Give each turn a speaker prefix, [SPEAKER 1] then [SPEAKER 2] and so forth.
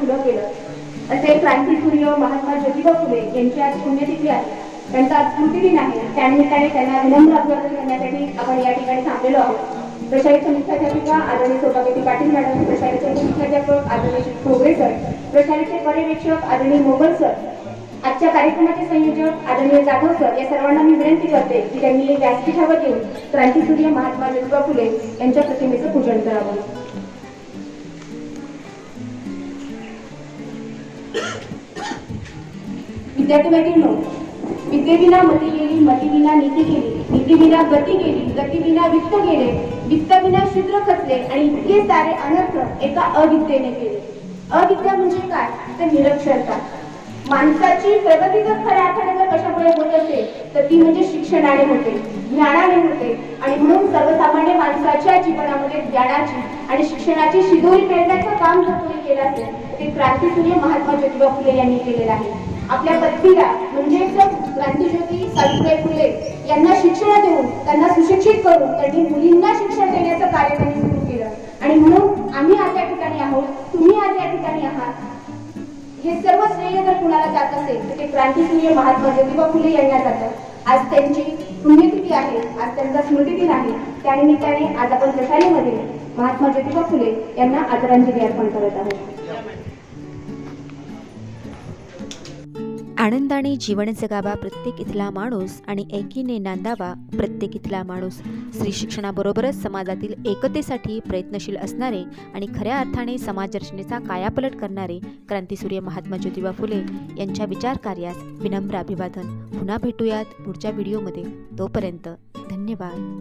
[SPEAKER 1] खुलं केलं. असे क्रांती सूर्य महात्मा ज्योतिबा फुले यांची आज पुण्यतिथी आहे. त्यांचा आज स्मृतिदिन आहे. त्यानिमित्ताने त्यांना विनम्र अभिवादन करण्यासाठी आपण या ठिकाणी थांबलेलो आहोत. प्रशाही मुख्याध्यापिका आदरणीय शोभाकेती पाटील मॅडम प्रशालेचे मुख्याध्यापक आदरणीय खोबरे सर प्रशालेचे पर्यवेक्षक आदरणीय मोगल सर आजच्या कार्यक्रमाचे संयोजक आदरणीय जाधव सर या सर्वांना मी विनंती करते की त्यांनी व्यासपीठावर येऊन क्रांतीसूर्य महात्मा ज्योतिबा फुले यांच्या प्रतिमेचं पूजन करावं. विद्यार्थी मैत्रिणी विद्येविना मती गेली मतीविना नीती गेली नीतीविना गती गेली गतीविना वित्त गेले वित्तविना शूद्र खचले आणि इतके सारे अनर्थ एका अविद्येने केले. अविद्या म्हणजे काय? तर निरक्षरता. माणसाची प्रगती जर खऱ्या अर्थाने जर कशामुळे होत असेल तर ती म्हणजे शिक्षणाने होते ज्ञानाने होते. आणि म्हणून सर्वसामान्य माणसाच्या जीवनामध्ये ज्ञानाची आणि शिक्षणाची शिदोरी पेरण्याचं काम जर कोणी केलं असेल ते क्रांतीसूर्य महात्मा ज्योतिबा फुले यांनी केलेलं आहे. आपल्या पत्नीला म्हणजेच क्रांतीज्योती सावित्रीबाई फुले यांना शिक्षण देऊन त्यांना सुशिक्षित करून त्यांनी मुलींना शिक्षण देण्याचं कार्य त्यांनी सुरू केलं. आणि म्हणून आम्ही आज या ठिकाणी आहोत तुम्ही आज या ठिकाणी आहात. हे सर्व श्रेय जर कुणाला जात असेल तर ते क्रांतीसूर्य महात्मा ज्योतिबा फुले यांना जातं. आज त्यांची पुण्यतिथी आहे आज त्यांचा स्मृतिदिन आहे. त्यानिमित्ताने आज आपण दशालीमध्ये महात्मा ज्योतिबा फुले यांना आदरांजली अर्पण करत आहोत.
[SPEAKER 2] आनंदाने जीवन जगावा प्रत्येक इथला माणूस आणि एकीने नांदावा प्रत्येक इथला माणूस. स्त्री शिक्षणाबरोबरच समाजातील एकतेसाठी प्रयत्नशील असणारे आणि खऱ्या अर्थाने समाजरचनेचा कायापलट करणारे क्रांतीसूर्य महात्मा ज्योतिबा फुले यांच्या विचार कार्यास विनम्र अभिवादन. पुन्हा भेटूयात पुढच्या व्हिडिओमध्ये. तोपर्यंत धन्यवाद.